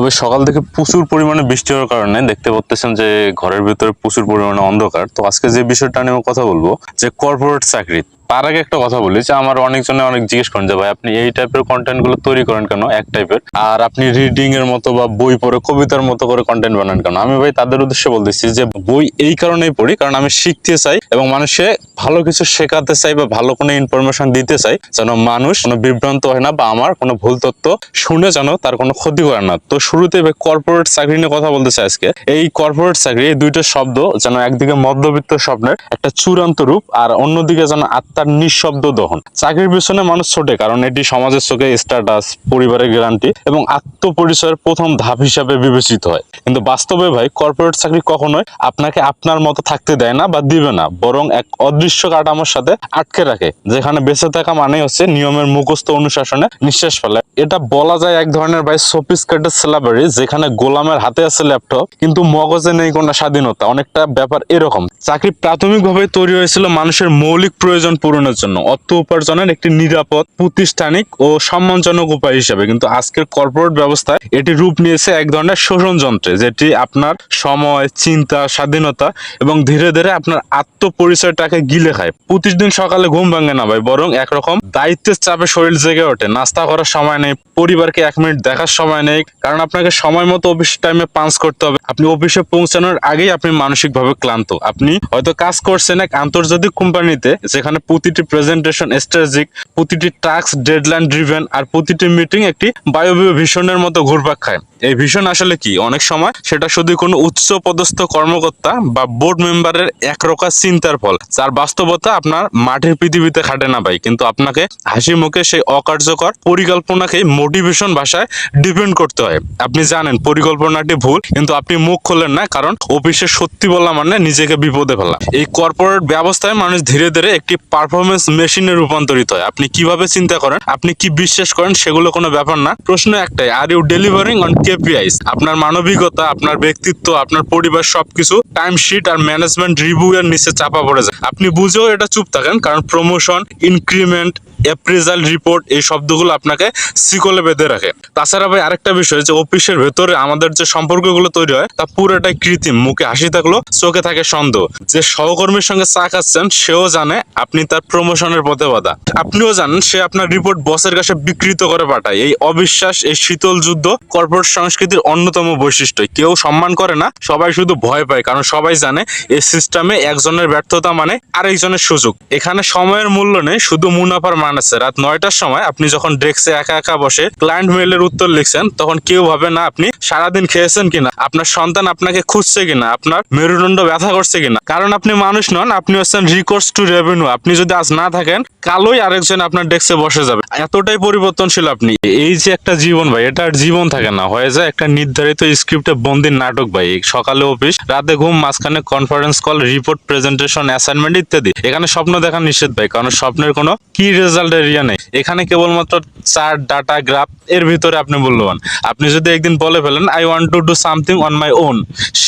তবে সকাল থেকে প্রচুর পরিমাণে বৃষ্টি হওয়ার কারণে দেখতে পাচ্ছেন যে ঘরের ভিতরে প্রচুর পরিমাণে অন্ধকার। তো আজকে যে বিষয়টা নিয়ে কথা বলব, যে কর্পোরেট চাকরি। তার আগে একটা কথা বলি যে আমার অনেকজনে অনেক জিজ্ঞেস করেন যে, ভাই, আপনি এই টাইপের কন্টেন্টগুলো তৈরি করেন কেন? এক টাইপের আর আপনি রিডিং এর মতো বা বই পড়ে, কবিতার মতো করে কন্টেন্ট বানান কেন? আমি, ভাই, তাদের উদ্দেশ্যে বলতেছি যে, বই এই কারণেই পড়ি, কারণ আমি শিখতে চাই এবং মানুষে ভালো কিছু শেখাতে চাই বা ভালো কোনো ইনফরমেশন দিতে চাই যেন মানুষ কোনো বিভ্রান্ত হয় না বা আমার কোনো ভুল তথ্য শুনে যেন তার কোনো ক্ষতি করে না। তো শুরুতে কর্পোরেট চাকরি নিয়ে কথা বলতে চাই আজকে। এই কর্পোরেট চাকরি, এই দুইটা শব্দ যেন একদিকে মধ্যবিত্ত স্বপ্নের একটা চূড়ান্ত রূপ আর অন্যদিকে যেন আত্মার নিঃশব্দ দহন। চাকরির পিছনে মানুষ ছোটে, কারণ এটি সমাজের চোখে স্ট্যাটাস পরিবারের গ্যারান্টি এবং আত্মপরিচয়ের প্রথম ধাপ হিসাবে বিবেচিত হয়। কিন্তু বাস্তবে ভাই কর্পোরেট চাকরি কখনোই আপনাকে আপনার মতো থাকতে দেয় না বা দিবে না, বরং এক অদৃশ্য কাঠামোর সাথে আটকে রাখে, যেখানে বেঁচে থাকা মানে হচ্ছে নিয়মের মুখস্থ অনুশাসনে নিঃশ্বাস ফেলে। এটা বলা যায় এক ধরনের ভাই সফিসকেটেড সিলাবারি যেখানে গোলামের হাতে আছে ল্যাপটপ কিন্তু মগজে নেই কোনো স্বাধীনতা। অনেকটা ব্যাপার এরকম। চাকরি প্রাথমিকভাবে তৈরি হয়েছিল মানুষের মৌলিক প্রয়োজন পূরণের জন্য। অর্থ উপার্জনের একটি নিরাপদ, প্রাতিষ্ঠানিক ও সম্মানজনক উপায় হিসেবে। কিন্তু আজকের কর্পোরেট ব্যবস্থায় এটি রূপ নিয়েছে এক ধরনের শোষণ যন্ত্রে যেটি আপনার সময়, চিন্তা, স্বাধীনতা এবং ধীরে ধীরে আপনার আত্মপরিচয়টাকে গিলে খায়। প্রতিদিন সকালে ঘুম ভাঙে না ভাই, বরং একরকম দায়িত্বের চাপে শরীর জেগে ওঠে। নাস্তা করার সময় নেই, পরিবারকে এক মিনিট দেখার সময় নেই, কারণ আপনাকে সময় মতো অফিস টাইমে পাঞ্চ করতে হবে। আপনি অফিসে পৌঁছানোর আগেই আপনি মানসিকভাবে ক্লান্ত। আপনি হয়তো কাজ করছেন এক আন্তর্জাতিক কোম্পানিতে, যেখানে প্রতিটি প্রেজেন্টেশন স্ট্র্যাটেজিক প্রতিটি টাস্ক ডেডলাইন ড্রিভেন আর প্রতিটি মিটিং একটি বায়বীয় ভীষণের মতো ঘুরপাক খায়। এই ভীষণ আসলে কি? অনেক সময় সেটা শুধু কোনো উচ্চ পদস্থ কর্মকর্তা বা বোর্ড মেম্বারের একরকা চিন্তার ফল, যার বাস্তবতা আপনার মাঠের পৃথিবীতে খাটে না ভাই। কিন্তু আপনাকে হাসি মুখে সেই অকার্যকর পরিকল্পনাকে মোটিভেশন ভাষায় ডিপেন্ড করতে হয়। আপনি জানেন পরিকল্পনাটি ভুল, কিন্তু আপনি মুখ খোলেন না, কারণ অফিসে সত্যি বলা মানে নিজেকে বিপদে ফেলা। এই কর্পোরেট ব্যবস্থায় মানুষ ধীরে ধীরে একটি পারফরমেন্স মেশিনে রূপান্তরিত হয়। আপনি কীভাবে চিন্তা করেন, আপনি কি বিশ্বাস করেন, সেগুলো কোনো ব্যাপার না। প্রশ্ন একটাই are you delivering on KPIs আপনার মানবিকতা, আপনার ব্যক্তিত্ব, আপনার পরিবার, সবকিছু টাইম শিট আর ম্যানেজমেন্ট রিভিউ এর নিচে চাপা পড়ে যায়। আপনি বুঝেও এটা চুপ থাকেন, কারণ প্রমোশন ইনক্রিমেন্ট অ্যাপ্রিজাল রিপোর্ট এই শব্দগুলো আপনাকে শিকলে বেঁধে রাখে। তাছাড়া ভাই আরেকটা বিষয় যে অফিসের ভেতরে আমাদের যে সম্পর্কগুলো তৈরি হয়, তা পুরোটাই কৃত্রিম, মুখে হাসি থাকল, চোখে থাকে সন্দেহ। যে সহকর্মীর সঙ্গে চা খাচ্ছেন, সেও জানে আপনি তার প্রমোশনের পথে বাধা। আপনিও জানেন, সে আপনার রিপোর্ট বসের কাছে বিকৃত করে পাঠায়। এই অবিশ্বাস, এই শীতল যুদ্ধ কর্পোরেট সংস্কৃতির অন্যতম বৈশিষ্ট্য। কেউ সম্মান করে না, সবাই শুধু ভয় পায়, কারণ সবাই জানে এই সিস্টেমে একজনের ব্যর্থতা মানে আরেকজনের সুযোগ। এখানে সময়ের মূল্য নেই, শুধু মুনাফার মান আছে। রাত নয়টার সময় আপনি যখন ডেস্কে একা একা বসে ক্লায়েন্ট মেইলের উত্তর লিখছেন, তখন কেউ ভাবে না আপনি সারাদিন খেয়েছেন কিনা, আপনার সন্তান আপনাকে খুঁজছে কিনা, আপনার মেরুদণ্ড ব্যথা করছে কিনা। কারণ আপনি মানুষ নন, আপনি হচ্ছেন রিকোর্স টু রেভিনিউ আপনি যদি আজ না থাকেন, কালোই আরেকজন আপনার ডেস্কে বসে যাবে। এতটাই পরিবর্তনশীল আপনি। এই যে একটা জীবন ভাই, এটা আর জীবন থাকে না। হয়ে যায় একটা নির্ধারিত স্ক্রিপ্টে বন্দির নাটক ভাই। সকালে অফিস রাতে ঘুম, মাঝখানে conference call report presentation assignment ইত্যাদি। এখানে স্বপ্ন দেখা নিষেধ ভাই, কারণ স্বপ্নের কোনো কি রেজাল্ট এরিয়া নেই। এখানে কেবলমাত্র চার্ট ডাটা গ্রাফ এর ভিতরে আপনি মূল্যবান। আপনি যদি একদিন বলে ফেলেন I want to do something on my own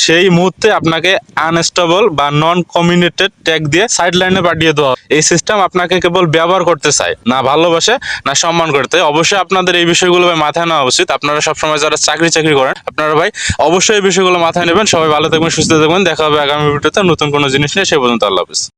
সেই মুহূর্তে আপনাকে আনস্টেবল বা নন কমিউনিটেড ট্যাগ দিয়ে সাইড লাইনে পাঠিয়ে দেওয়া এই সিস্টেম আপনাকে কেবল ব্যবহার করতে চায়, না ভালোবাসে, না সম্মান করতে। অবশ্যই আপনাদের এই বিষয়গুলো ভাই মাথায় নেওয়া উচিত। আপনারা সবসময় যারা চাকরি চাকরি করেন, আপনারা ভাই অবশ্যই এই বিষয়গুলো মাথায় নেবেন। সবাই ভালো থাকবেন, সুস্থ থাকবেন। দেখা হবে আগামী ভিডিওতে নতুন কোনো জিনিস নিয়ে। সে পর্যন্ত আল্লাহ হাফিজ।